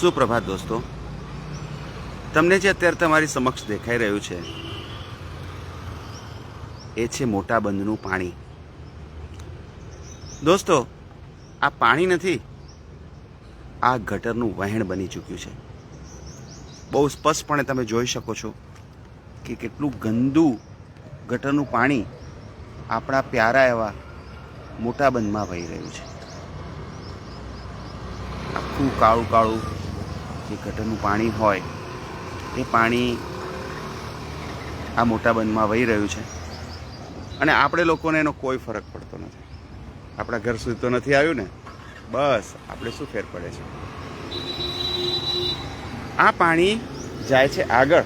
સુપ્રભાત દોસ્તો, તમને જે અત્યારે તમારી સમક્ષ દેખાઈ રહ્યું છે, એ છે મોટા બંધનું પાણી. દોસ્તો, આ પાણી નથી, આ ગટરનું વહેણ બની ચૂક્યું છે. બહુ સ્પષ્ટપણે તમે જોઈ શકો છો કે કેટલું ગંદુ ગટરનું પાણી આપણા પ્યારા એવા મોટા બંધમાં વહી રહ્યું છે. આખું કાળું કાળું જે ગટરનું પાણી હોય, એ પાણી આ મોટા બંધમાં વહી રહ્યું છે. અને આપણે લોકોને એનો કોઈ ફરક પડતો નથી. આપણા ઘર સુધી તો નથી આવ્યું ને? બસ, આપણે શું ફેર પડે છે? આ પાણી જાય છે આગળ.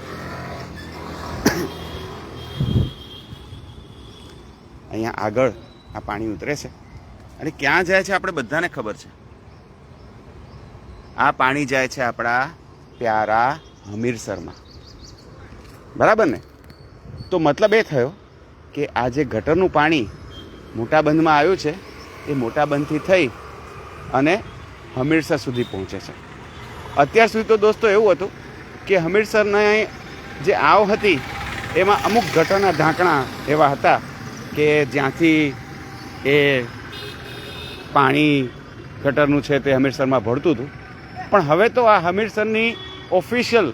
અહીંયા આગળ આ પાણી ઉતરે છે. અને ક્યાં જાય છે આપણે બધાને ખબર છે. આ પાણી જાય છે આપણા પ્યારા હમીરસરમાં બરાબર ને? તો મતલબ એ થયો કે આ જે ગટરનું પાણી મોટા બંધમાં આવ્યું છે, એ મોટા બંધથી થઈ અને હમીરસર સુધી પહોંચે છે. અત્યાર સુધી તો દોસ્તો એવું હતું કે હમીરસરના જે આવ હતી, એમાં અમુક ગટરના ઢાંકણા એવા હતા કે જ્યાંથી એ પાણી ગટરનું છે તે હમીરસરમાં ભળતું હતું. પણ હવે તો આ હમીરસરની ઓફિશિયલ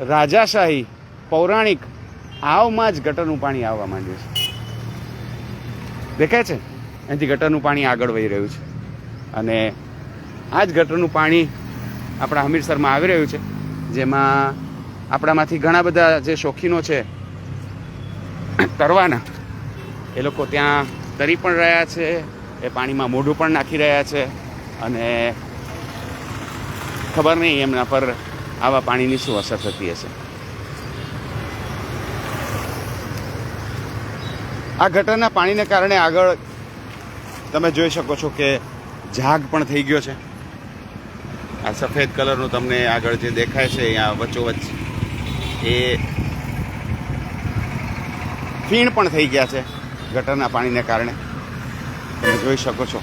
રાજાશાહી પૌરાણિક આવમાં જ ગટરનું પાણી આવવા માંડ્યું છે. દેખાય છે? એનાથી ગટરનું પાણી આગળ વહી રહ્યું છે. અને આ જ ગટરનું પાણી આપણા હમીરસરમાં આવી રહ્યું છે, જેમાં આપણામાંથી ઘણા બધા જે શોખીનો છે, તરવાના, એ લોકો ત્યાં તરી પણ રહ્યા છે, એ પાણીમાં મોઢું પણ નાખી રહ્યા છે, અને ખબર નહીં એમના પર આવા પાણીની શું અસર થતી હશે. આ ગટરના પાણીને કારણે આગળ તમે જોઈ શકો છો કે ઝાગ પણ થઈ ગયો છે. આ સફેદ કલરનું તમને આગળ જે દેખાય છે અહીંયા વચ્ચોવચ્ચ એ ફીણ પણ થઈ ગયા છે ગટરના પાણીને કારણે. તમે જોઈ શકો છો.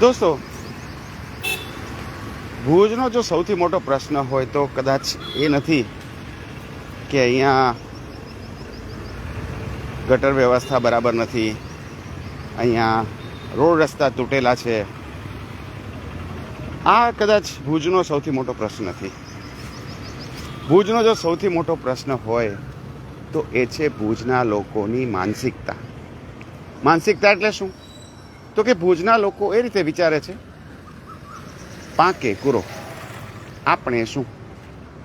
દોસ્તો ભુજનો જો સૌથી મોટો પ્રશ્ન હોય તો કદાચ એ નથી કે અહીંયા ગટર વ્યવસ્થા બરાબર નથી. અહીંયા રોડ રસ્તા તૂટેલા છે. આ કદાચ ભુજનો સૌથી મોટો પ્રશ્ન નથી. ભુજનો જો સૌથી મોટો પ્રશ્ન હોય તો એ છે ભુજના લોકોની માનસિકતા. માનસિકતા એટલે શું? તો કે ભુજના લોકો એ રીતે વિચારે છે પાકે કુરો. આપણે શું?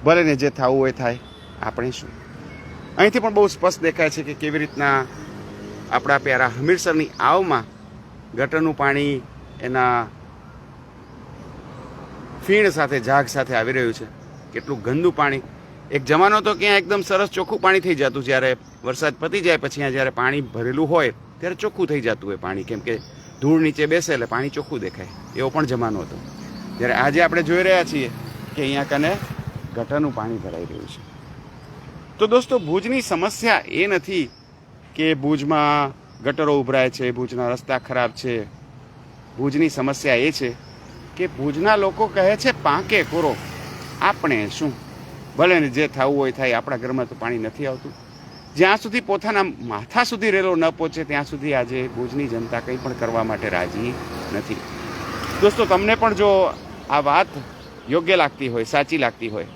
ભલે ને જે થવું હોય થાય. આપણે શું? અહીંથી પણ બહુ સ્પષ્ટ દેખાય છે કે કેવી રીતના આપણા પ્યારા હમીરસરની આવમાં ગટરનું પાણી એના ફીણ સાથે, ઝાગ સાથે આવી રહ્યું છે. કેટલું ગંદુ પાણી. એક જમાનો તો ક્યાં એકદમ સરસ ચોખ્ખું પાણી થઈ જતું. જ્યારે વરસાદ પતી જાય પછી અહીંયા જ્યારે પાણી ભરેલું હોય, ત્યારે ચોખ્ખું થઈ જતું હોય પાણી. કેમ કે ધૂળ નીચે બેસે એટલે પાણી ચોખ્ખું દેખાય. એવો પણ જમાનો હતો. જ્યારે આજે આપણે જોઈ રહ્યા છીએ કે અહીંયા કને ગટરનું પાણી ભરાઈ રહ્યું છે. તો દોસ્તો, ભુજની સમસ્યા એ નથી કે ભુજમાં ગટરો ઉભરાય છે, ભુજના રસ્તા ખરાબ છે. ભુજની સમસ્યા એ છે કે ભુજના લોકો કહે છે, પાંકે કોરો, આપણે શું? ભલે ને જે થવું હોય થાય, આપણા ઘરમાં તો પાણી નથી આવતું. જ્યાં સુધી પોતાના માથા સુધી રેલો ન પહોંચે, ત્યાં સુધી આજે ભુજની જનતા કંઈ પણ કરવા માટે રાજી નથી. દોસ્તો, તમને પણ જો આ વાત યોગ્ય લાગતી હોય, સાચી લાગતી હોય.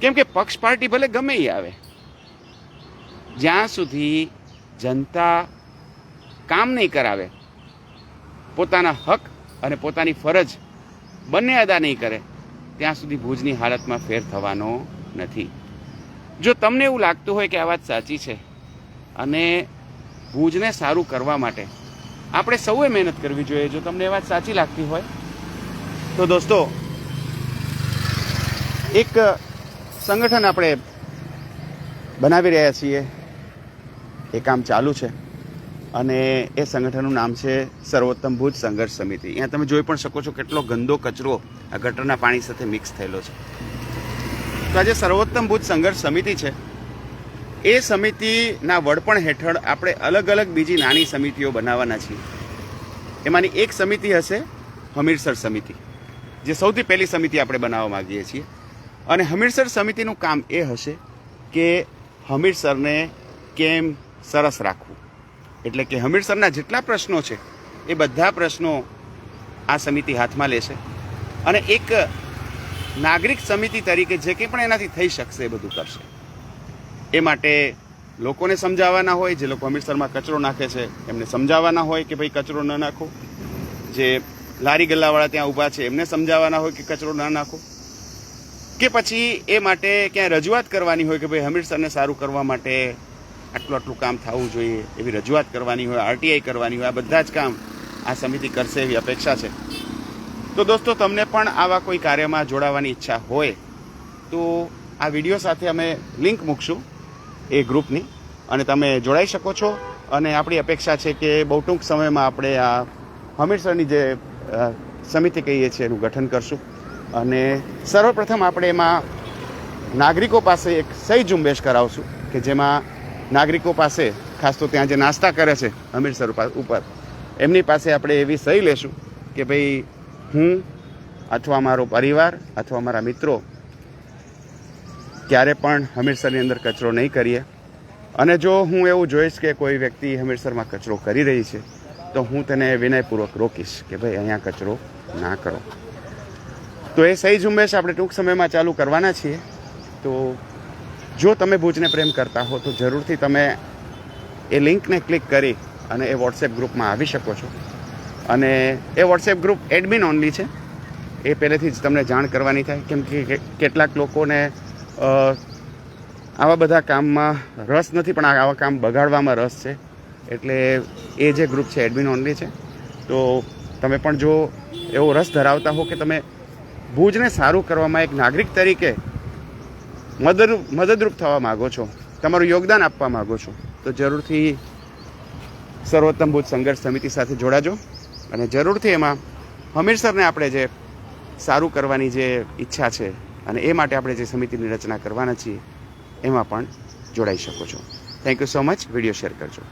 કેમ કે પક્ષ પાર્ટી ભલે ગમે એ આવે, જ્યાં સુધી જનતા કામ નહીં કરાવે, પોતાના હક અને પોતાની ફરજ બંને અદા નહીં કરે, ત્યાં સુધી ભુજની હાલતમાં ફેર થવાનો નથી. જો તમને એવું લાગતું હોય કે આ વાત સાચી છે અને ભુજને સારું કરવા માટે આપણે સૌએ મહેનત કરવી જોઈએ, જો તમને એ વાત સાચી લાગતી હોય તો દોસ્તો, એક સંગઠન આપણે બનાવી રહ્યા છીએ. એ કામ ચાલુ છે અને એ સંગઠનનું નામ છે સર્વોત્તમ ભુજ સંઘર્ષ સમિતિ. અહીંયા તમે જોઈ પણ શકો છો કેટલો ગંદો કચરો આ ગટરના પાણી સાથે મિક્સ થયેલો છે. તો આજે સર્વોત્તમ ભુજ સંઘર્ષ સમિતિ છે. એ સમિતિના વડપણ હેઠળ આપણે અલગ અલગ બીજી નાની સમિતિઓ બનાવવાના છીએ. એમાંની એક સમિતિ હશે હમીરસર સમિતિ. જે સૌથી પહેલી સમિતિ આપણે બનાવવા માગીએ છીએ. અને હમીરસર સમિતિનું કામ એ હશે કે હમીરસરને કેમ સરસ રાખવું. એટલે કે હમીરસરના જેટલા પ્રશ્નો છે, એ બધા પ્રશ્નો આ સમિતિ હાથમાં લેશે. અને એક નાગરિક સમિતિ તરીકે જે કંઈ પણ એનાથી થઈ શકશે એ બધું કરશે. એ માટે લોકોને સમજાવવાના હોય, જે લોકો હમીરસરમાં કચરો નાખે છે, એમને સમજાવવાના હોય કે ભાઈ કચરો ન નાખો. જે લારી ગલ્લાવાળા ત્યાં ઊભા છે. એમને સમજાવવાના હોય કે કચરો ન નાખો? કે પછી એ માટે ક્યાંય રજૂઆત કરવાની હોય કે ભાઈ હમીરસરને સારું કરવા માટે આટલું આટલું કામ થવું જોઈએ, એવી રજૂઆત કરવાની હોય, આરટીઆઈ કરવાની હોય, આ બધા જ કામ આ સમિતિ કરશે એવી અપેક્ષા છે. તો દોસ્તો, તમને પણ આવા કોઈ કાર્યમાં જોડાવાની ઈચ્છા હોય, તો આ વીડિયો સાથે અમે લિંક મૂકશું એ ગ્રુપની, અને તમે જોડાઈ શકો છો. અને આપણી અપેક્ષા છે કે બહુ ટૂંક સમયમાં આપણે આ હમીરસરની જે સમિતિ કહીએ છીએ એનું ગઠન કરશું. અને સર્વપ્રથમ આપણે એમાં નાગરિકો પાસે એક સહી ઝુંબેશ કરાવશું કે જેમાં નાગરિકો પાસે, ખાસ તો ત્યાં જે નાસ્તા કરે છે અમીરસર ઉપર, એમની પાસે આપણે એવી સહી લેશું કે ભાઈ હું અથવા મારો પરિવાર અથવા મારા મિત્રો ક્યારે પણ હમીરસરની અંદર કચરો નહીં કરીએ. અને જો હું એવું જોઈશ કે કોઈ વ્યક્તિ હમીરસરમાં કચરો કરી રહી છે તો હું તેને વિનયપૂર્વક રોકીશ કે ભાઈ અહીંયા કચરો ના કરો. તો એ સહી ઝુંબેશ આપણે ટૂંક સમયમાં ચાલુ કરવાના છીએ. તો જો તમે ભુજને પ્રેમ કરતા હો, તો જરૂરથી તમે એ લિંકને ક્લિક કરી અને એ વોટ્સએપ ગ્રુપમાં આવી શકો છો. અને એ વોટ્સએપ ગ્રુપ એડમિન ઓનલી છે. એ પહેલેથી જ તમને જાણ કરવાની થાય, કેમ કે કેટલાક લોકોને આવા બધા કામમાં રસ નથી, પણ આવા કામ બગાડવામાં રસ છે. એટલે એ જે ગ્રુપ છે એડમિન ઓનલી છે. તો તમે પણ જો એવો રસ ધરાવતા હો કે તમે ભુજને સારું કરવામાં એક નાગરિક તરીકે મદદરૂપ મદદરૂપ થવા માગો છો, તમારું યોગદાન આપવા માગો છો, તો જરૂરથી સર્વોત્તમ ભુજ સંઘર્ષ સમિતિ સાથે જોડાજો. અને જરૂરથી એમાં હમીરસરને આપણે જે સારું કરવાની જે ઈચ્છા છે અને એ માટે આપણે જે સમિતિની રચના કરવાના છીએ, એમાં પણ જોડાઈ શકો છો. Thank you so much video share કરજો.